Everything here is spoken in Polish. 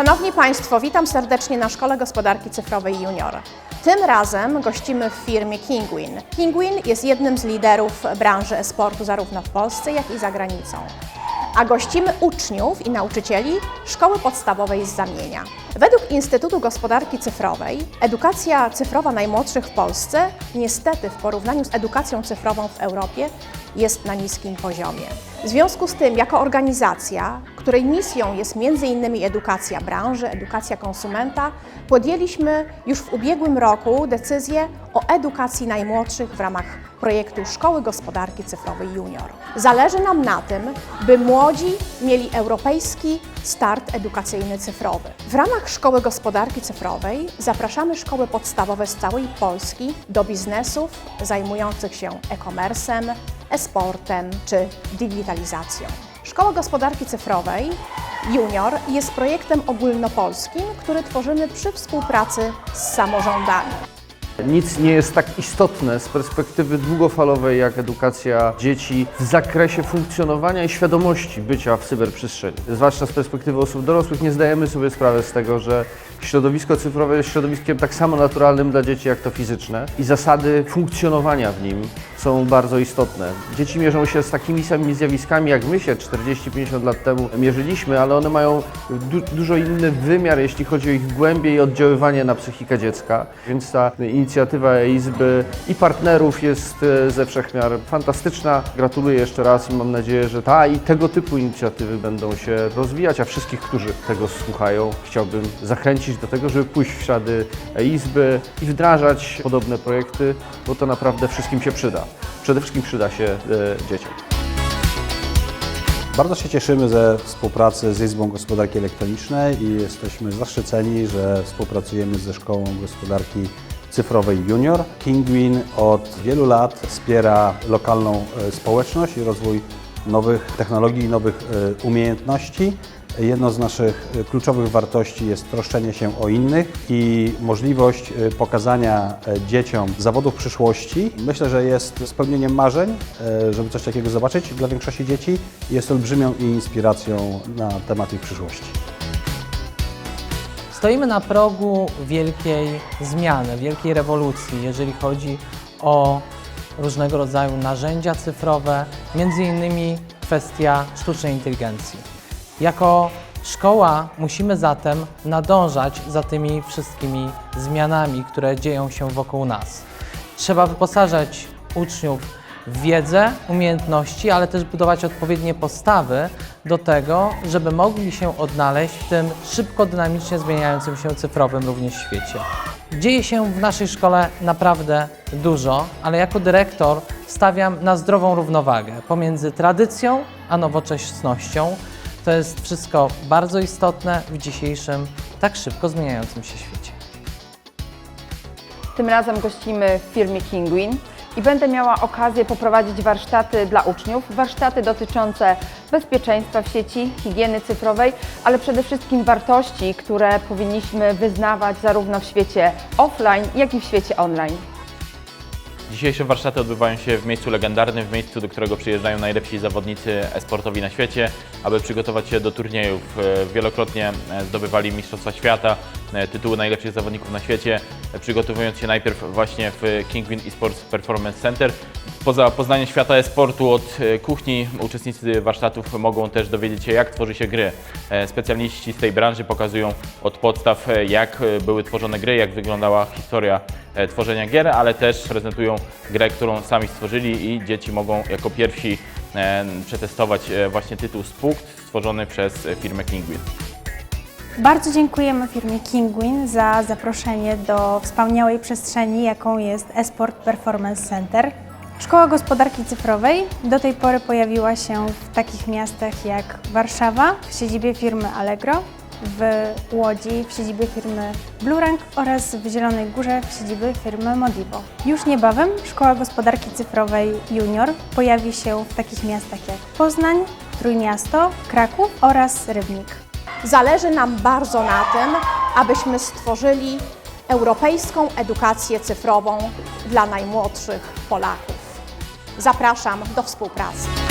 Szanowni Państwo, witam serdecznie na Szkole Gospodarki Cyfrowej Junior. Tym razem gościmy w firmie Kingwin. Kingwin jest jednym z liderów branży e-sportu zarówno w Polsce, jak i za granicą. A gościmy uczniów i nauczycieli Szkoły Podstawowej z Zamienia. Według Instytutu Gospodarki Cyfrowej edukacja cyfrowa najmłodszych w Polsce niestety w porównaniu z edukacją cyfrową w Europie jest na niskim poziomie. W związku z tym, jako organizacja, której misją jest m.in. edukacja branży, edukacja konsumenta, podjęliśmy już w ubiegłym roku decyzję o edukacji najmłodszych w ramach projektu Szkoły Gospodarki Cyfrowej Junior. Zależy nam na tym, by młodzi mieli europejski start edukacyjny cyfrowy. W ramach Szkoły Gospodarki Cyfrowej zapraszamy szkoły podstawowe z całej Polski do biznesów zajmujących się e-commerce'em, e-sportem czy digitalizacją. Szkoła Gospodarki Cyfrowej Junior jest projektem ogólnopolskim, który tworzymy przy współpracy z samorządami. Nic nie jest tak istotne z perspektywy długofalowej jak edukacja dzieci w zakresie funkcjonowania i świadomości bycia w cyberprzestrzeni. Zwłaszcza z perspektywy osób dorosłych nie zdajemy sobie sprawy z tego, że środowisko cyfrowe jest środowiskiem tak samo naturalnym dla dzieci jak to fizyczne i zasady funkcjonowania w nim są bardzo istotne. Dzieci mierzą się z takimi samymi zjawiskami jak my się 40-50 lat temu mierzyliśmy, ale one mają du dużo inny wymiar, jeśli chodzi o ich głębie i oddziaływanie na psychikę dziecka. Więc ta inicjatywa Izby i partnerów jest e, ze wszechmiar fantastyczna. Gratuluję jeszcze raz i mam nadzieję, że ta i tego typu inicjatywy będą się rozwijać, a wszystkich, którzy tego słuchają, chciałbym zachęcić do tego, żeby pójść w ślady Izby i wdrażać podobne projekty, bo to naprawdę wszystkim się przyda. Przede wszystkim przyda się e, dzieciom. Bardzo się cieszymy ze współpracy z Izbą Gospodarki Elektronicznej i jesteśmy zaszczyceni, że współpracujemy ze Szkołą Gospodarki Cyfrowej Junior. Kingwin od wielu lat wspiera lokalną e, społeczność i rozwój nowych technologii nowych e, umiejętności. Jedną z naszych e, kluczowych wartości jest troszczenie się o innych i możliwość e, pokazania e, dzieciom zawodów przyszłości. Myślę, że jest spełnieniem marzeń, e, żeby coś takiego zobaczyć dla większości dzieci. Jest olbrzymią inspiracją na temat ich przyszłości. Stoimy na progu wielkiej zmiany, wielkiej rewolucji, jeżeli chodzi o różnego rodzaju narzędzia cyfrowe, między innymi kwestia sztucznej inteligencji. Jako szkoła musimy zatem nadążać za tymi wszystkimi zmianami, które dzieją się wokół nas. Trzeba wyposażać uczniów w wiedzę, umiejętności, ale też budować odpowiednie postawy do tego, żeby mogli się odnaleźć w tym szybko, dynamicznie zmieniającym się cyfrowym również świecie. Dzieje się w naszej szkole naprawdę dużo, ale jako dyrektor stawiam na zdrową równowagę pomiędzy tradycją a nowoczesnością. To jest wszystko bardzo istotne w dzisiejszym, tak szybko zmieniającym się świecie. Tym razem gościmy w firmie Kingwin i będę miała okazję poprowadzić warsztaty dla uczniów, warsztaty dotyczące bezpieczeństwa w sieci, higieny cyfrowej, ale przede wszystkim wartości, które powinniśmy wyznawać zarówno w świecie offline, jak i w świecie online. Dzisiejsze warsztaty odbywają się w miejscu legendarnym, w miejscu, do którego przyjeżdżają najlepsi zawodnicy e-sportowi na świecie, aby przygotować się do turniejów. E, Wielokrotnie e, zdobywali Mistrzostwa Świata, e, tytuły najlepszych zawodników na świecie, przygotowując się najpierw właśnie w Kingwin Esports Performance Center. Poza poznaniem świata e-sportu od kuchni, uczestnicy warsztatów mogą też dowiedzieć się, jak tworzy się gry. Specjaliści z tej branży pokazują od podstaw, jak były tworzone gry, jak wyglądała historia tworzenia gier, ale też prezentują grę, którą sami stworzyli i dzieci mogą jako pierwsi e, przetestować e, właśnie tytuł Spooked stworzony przez e, firmę Kingwin. Bardzo dziękujemy firmie Kingwin za zaproszenie do wspaniałej przestrzeni, jaką jest Esport Performance Center. Szkoła Gospodarki Cyfrowej do tej pory pojawiła się w takich miastach jak Warszawa w siedzibie firmy Allegro, w Łodzi w siedzibie firmy Blurank oraz w Zielonej Górze w siedzibie firmy Modivo. Już niebawem Szkoła Gospodarki Cyfrowej Junior pojawi się w takich miastach jak Poznań, Trójmiasto, Kraków oraz Rybnik. Zależy nam bardzo na tym, abyśmy stworzyli europejską edukację cyfrową dla najmłodszych Polaków. Zapraszam do współpracy.